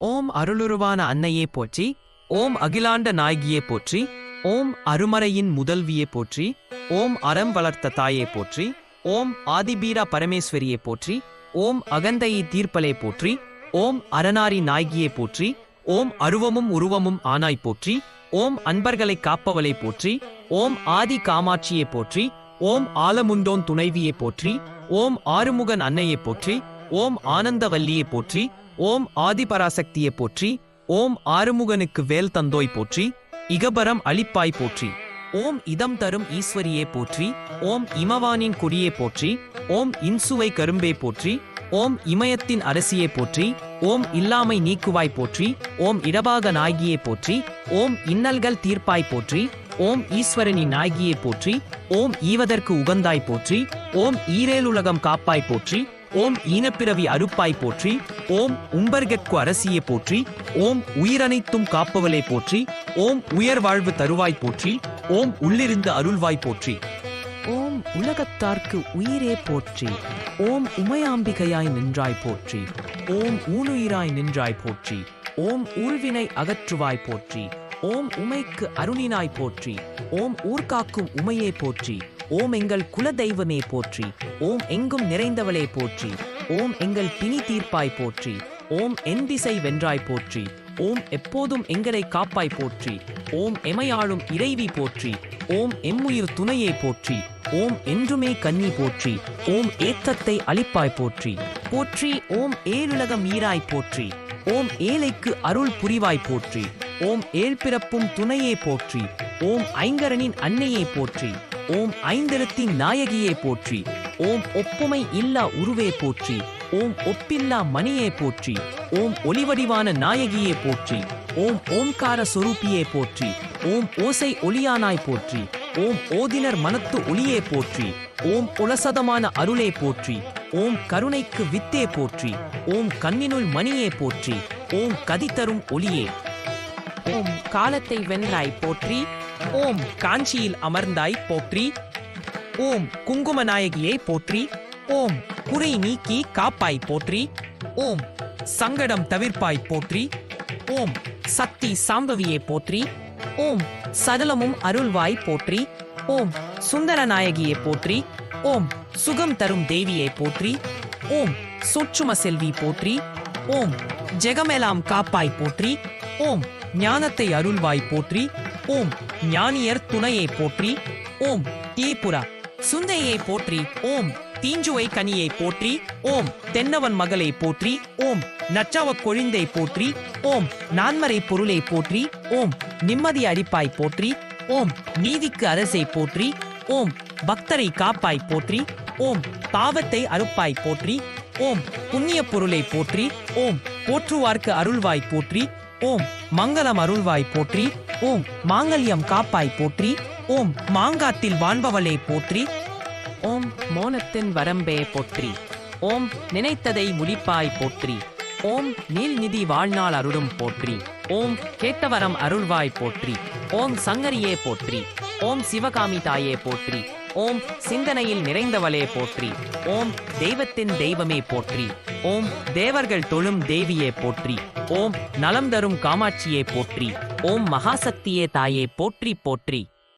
ஓம் அருளுருவான அன்னையே போற்றி ஓம் அகிலாண்ட நாயகியே போற்றி ஓம் அருமறையின் முதல்வியே போற்றி ஓம் அறம் வளர்த்த தாயே போற்றி ஓம் ஆதிபீரா பரமேஸ்வரியே போற்றி ஓம் அகந்தையை தீர்ப்பலே போற்றி ஓம் அரணாரி நாயகியே போற்றி ஓம் அருவமும் உருவமும் ஆனாய் போற்றி ஓம் அன்பர்களை காப்பவளை போற்றி ஓம் ஆதி காமாட்சியை போற்றி ஓம் ஆலமுண்டோன் துணைவியை போற்றி ஓம் ஆறுமுகன் அன்னையை போற்றி ஓம் ஆனந்தவல்லியை போற்றி ஓம் ஆதிபராசக்தியை போற்றி ஓம் ஆறுமுகனுக்கு வேல் தந்தோய் போற்றி இகபரம் அளிப்பாய் போற்றி ஓம் இதம் தரும் ஈஸ்வரியே போற்றி ஓம் இமவானின் கொடியே போற்றி ஓம் இன்சுவை கரும்பே போற்றி ஓம் இமயத்தின் அரசியே போற்றி ஓம் இல்லாமை நீக்குவாய் போற்றி ஓம் இடபாக நாயகியே போற்றி ஓம் இன்னல்கள் தீர்ப்பாய் போற்றி ஓம் ஈஸ்வரனின் நாயகியே போற்றி ஓம் ஈவதற்கு உகந்தாய் போற்றி ஓம் ஈரேலுலகம் காப்பாய் போற்றி ஓம் ஈனப்பிறவி அறுப்பாய் போற்றி ஓம் உம்பர்கற்கு அரசியே போற்றி ஓம் உயிரனைத்தும் காப்பவளே போற்றி ஓம் உயர் வாழ்வு தருவாய் போற்றி ஓம் உள்ளிருந்து அருள்வாய் போற்றி. ஓம் உலகத்தார்க்கு உயிரே போற்றி ஓம் உமையாம்பிகையாய் நின்றாய் போற்றி ஓம் ஊனுயிராய் நின்றாய் போற்றி ஓம் ஊழ்வினை அகற்றுவாய் போற்றி ஓம் உமைக்கு அருணினாய் போற்றி ஓம் ஊர்காக்கும் உமையே போற்றி. ஓம் எங்கள் குலதெய்வமே போற்றி ஓம் எங்கும் நிறைந்தவளே போற்றி ஓம் எங்கள் பிணி தீர்ப்பாய் போற்றி ஓம் என் திசை வென்றாய் போற்றி ஓம் எப்போதும் எங்களை காப்பாய் போற்றி ஓம் எமையாளும் இறைவி போற்றி ஓம் எம்முயிர் துணையை போற்றி ஓம் என்றுமே கன்னி போற்றி ஓம் ஏத்தத்தை அளிப்பாய் போற்றி போற்றி ஓம் ஏழுலகம் ஈராய் போற்றி ஓம் ஏழைக்கு அருள் புரிவாய் போற்றி ஓம் ஏழ் பிறப்பும் துணையே போற்றி ஓம் ஐங்கரனின் அன்னையை போற்றி ஓம் ஐந்தெழுத்தின் நாயகியே போற்றி ஓம் ஒப்புமை இல்லா உருவே போற்றி ஓம் ஒப்பில்லா மணியே போற்றி ஓம் ஒளிவடிவான நாயகியே போற்றி ஓம் ஓம்கார சொரூபியே போற்றி ஓம் ஓசை ஒளியானாய் போற்றி ஓம் ஓதினர் மனத்து ஒளியே போற்றி ஓம் உலசதமான அருளே போற்றி ஓம் கருணைக்கு வித்தே போற்றி ஓம் கண்ணினுள் மணியே போற்றி ஓம் கதி தரும் ஒளியே ஓம் காலத்தை வென்றாய் போற்றி ஓம் காஞ்சியில் அமர்ந்தாய் போற்றி ஓம் குங்குமநாயகியை போற்றி ஓம் குறை நீக்கி காப்பாய் போற்றி ஓம் சங்கடம் தவிர்ப்பாய் போற்றி ஓம் சக்தி சாம்பவியை போற்றி ஓம் சதலமும் அருள்வாய் போற்றி ஓம் சுந்தர நாயகியை போற்றி ஓம் சுகம் தரும் தேவியை போற்றி ஓம் சொற்றும செல்வி போற்றி ஓம் ஜெகமெலாம் காப்பாய் போற்றி ஓம் ஞானத்தை அருள்வாய் போற்றி ஓம் ஞானியர் துணையை போற்றி ஓம் தீபுரா சுந்தையை போற்றி ஓம் தீஞ்சுவை கனியை போற்றி ஓம் தென்னவன் மகளை போற்றி ஓம் நச்சாவ கொழிந்தை போற்றி ஓம் நான்மறை பொருளை போற்றி ஓம் நிம்மதி அடிப்பாய் போற்றி ஓம் நீதிக்கு அரசை போற்றி ஓம் பக்தரை காப்பாய் போற்றி ஓம் பாவத்தை அறுப்பாய் போற்றி ஓம் புண்ணிய பொருளை போற்றி ஓம் போற்றுவார்க்கு அருள்வாய் போற்றி ஓம் மங்களம் அருள்வாய் போற்றி ஓம் மாங்கல்யம் காப்பாய் போற்றி ஓம் மாங்காத்தில் வாழ்பவளே போற்றி ஓம் மோனத்தின் வரம்பே போற்றி ஓம் நினைத்ததை முடிப்பாய் போற்றி ஓம் நீல்நிதி வாழ்நாள் அருளும் போற்றி ஓம் கேட்டவரம் அருள்வாய் போற்றி ஓம் சங்கரியே போற்றி ஓம் சிவகாமி தாயே போற்றி ஓம் சிந்தனையில் நிறைந்தவளே போற்றி. ஓம் தெய்வத்தின் தெய்வமே போற்றி. ஓம் தேவர்கள் தொழும் தேவியே போற்றி. ஓம் நலம் தரும் காமாட்சியே போற்றி. ஓம் மகாசக்தியே தாயே போற்றி போற்றி.